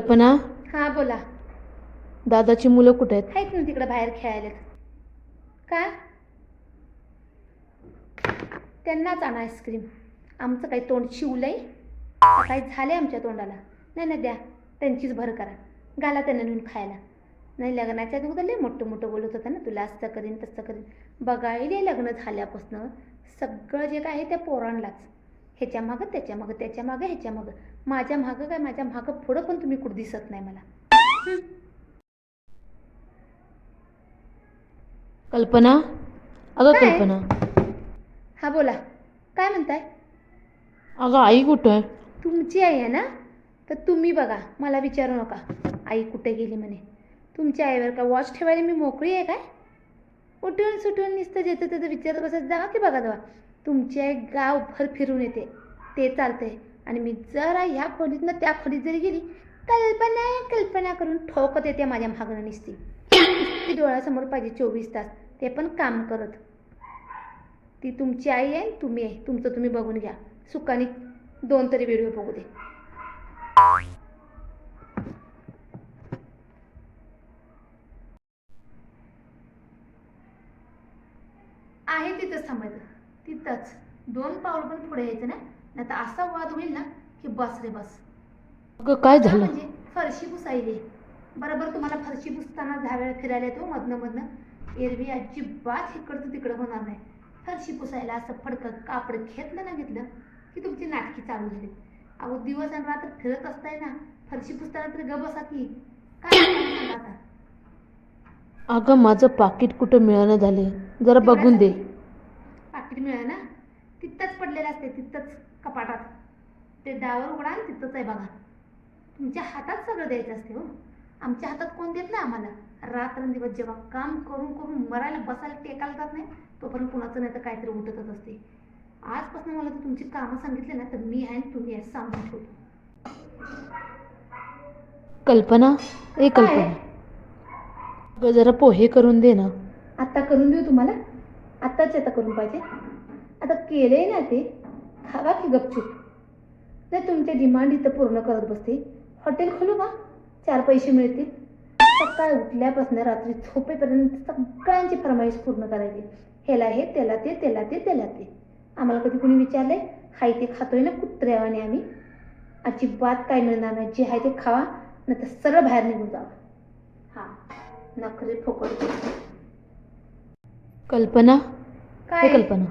कल्पना हां बोला. दादाची मुलं कुठे आहेत? आहेत ना तिकडं बाहेर खेळायला. का? त्यांनाच आणा आईस्क्रीम आमचं काही तोंड शिवलंय. काही झाले आमच्या तोंडाला. नाही नाही द्या. त्यांचीच भर करा. घाला त्यांना नेऊन खायला. नाही लग्नाच्या अगोदर लय मोठं मोठं बोलत होतं ना तुला असं करीन तसं करीन. बघायला लग्न झाल्यापासनं सगळं जे काय आहे त्या पोरांलाच ह्याच्या मागं त्याच्या मागं त्याच्या मागं ह्याच्या मागं माझ्या मागं काय माझ्या मागं पुढं पण तुम्ही कुठं दिसत नाही मला. कल्पना? अगं काय? कल्पना. हा बोला. काय म्हणताय? अगं आई कुठं आहे? तुमची आई आहे ना? तर तुम्ही बघा मला विचारू नका. आई कुठे गेली म्हणे? तुमच्या आईवर का वॉच ठेवायला मी मोकळी आहे काय? उठून सुटून नुसतं जेतं तिथं विचारत बसत जावा की बघा जावा तुमची आई गावभर फिरून येते. ते चालतंय. आणि मी जरा ह्या खोलीतनं त्या खोलीत जरी गेली कल्पना कल्पना करून ठोकत येते माझ्या मागणं निसती. ती डोळ्यासमोर पाहिजे चोवीस तास. ते पण काम करत. ती तुमची आई आहे तुम्ही आहे. तुमचं तुम्ही बघून घ्या. सुखाने दोन तरी व्हिडिओ बघू दे. आहे तिथंच समजलं तिथंच. दोन पाऊल पण पुढे यायचं ना नाही. तर असा वाद होईल ना की बस रे बस. अगं काय झालं? म्हणजे फरशी पुसायली. बरोबर तुम्हाला फरशी पुसताना दहा वेळा फिरायला येतो मधनं मधनं. एरवी अजिबात इकडचं तिकडं होणार नाही. फरशी पुसायला असं फडकं कापड घेतलं ना घेतलं की तुमची नाटकी चालू झाली. अहो दिवस आणि रात्र फिरत असताय ना फरशी पुसताना तरी ग बसा की. काय आता? अगं माझं पाकिट कुठं मिळालं झाले जरा बघून दे. पाकिट मिळालं ना? तिथंच पडलेलं असते तिथंच कपाटात. ते डावर उघडा आणि तिथंच आहे बघा. तुमच्या हातात सगळं द्यायचं असते हो. आमच्या हातात कोण देत नाही आम्हाला? रात्रंदिवस जेव्हा काम करून करून मरायला बसायला टेकायला जात नाही तोपर्यंत कुणाचं नाही तर काहीतरी उठतच असते आजपासून मला तर तुमची कामं सांगितले ना तर मी आहे तुम्ही आहे सांगून ठेवतो कल्पना? ए कल्पना. जरा पोहे करून दे ना. आत्ता करून देऊ तुम्हाला? आत्ताच आता करून पाहिजे. आता केले ना ते खावा की गपचूप. नाही तुमच्या डिमांड इथं पूर्ण करत बसते. हॉटेल खोलू का? चार पैसे मिळतील. सकाळ उठल्यापासून रात्री झोपेपर्यंत सगळ्यांची फरमाईश पूर्ण करायची. ह्याला हे त्याला ते त्याला ते त्याला ते. आम्हाला कधी कुणी विचारले हाय ते खातोय ना कुत्र्यावाने आम्ही. अजिबात काय मिळणार नाही. जे आहे ते खावा नाही तर सरळ बाहेर निघून जावा. हां नखरे फोकट. कल्पना? काय? हे कल्पना.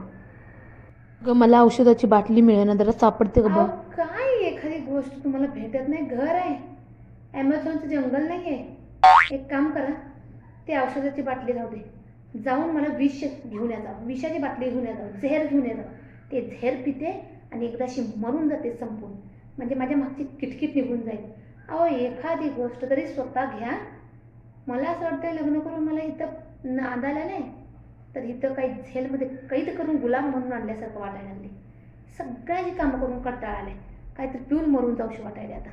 अगं मला औषधाची बाटली मिळेना जरा सापडते का अहो, बघ. काय एखादी गोष्ट तुम्हाला भेटत नाही? घर आहे. ॲमेझॉनचं जंगल नाही आहे एक काम करा ते औषधाची बाटली राहू दे. जाऊन मला विष घेऊन या जावं विषाची बाटली घेऊन या जावं झेर घेऊन या जावं ते झेर पिते आणि एकदाशी मरून जाते संपून. म्हणजे माझ्या मागची किटकिट निघून जाईल. अहो एखादी गोष्ट तरी स्वतः घ्या. मला असं वाटतंय लग्न करून मला इथं नांदायला नाही. तर इथं काही झेलमध्ये कैद करून गुलाम म्हणून आणल्यासारखं वाटायला लागले. सगळ्याची कामं करून कंटाळा आले काहीतरी पिऊन मरून जाऊशी वाटायला आता.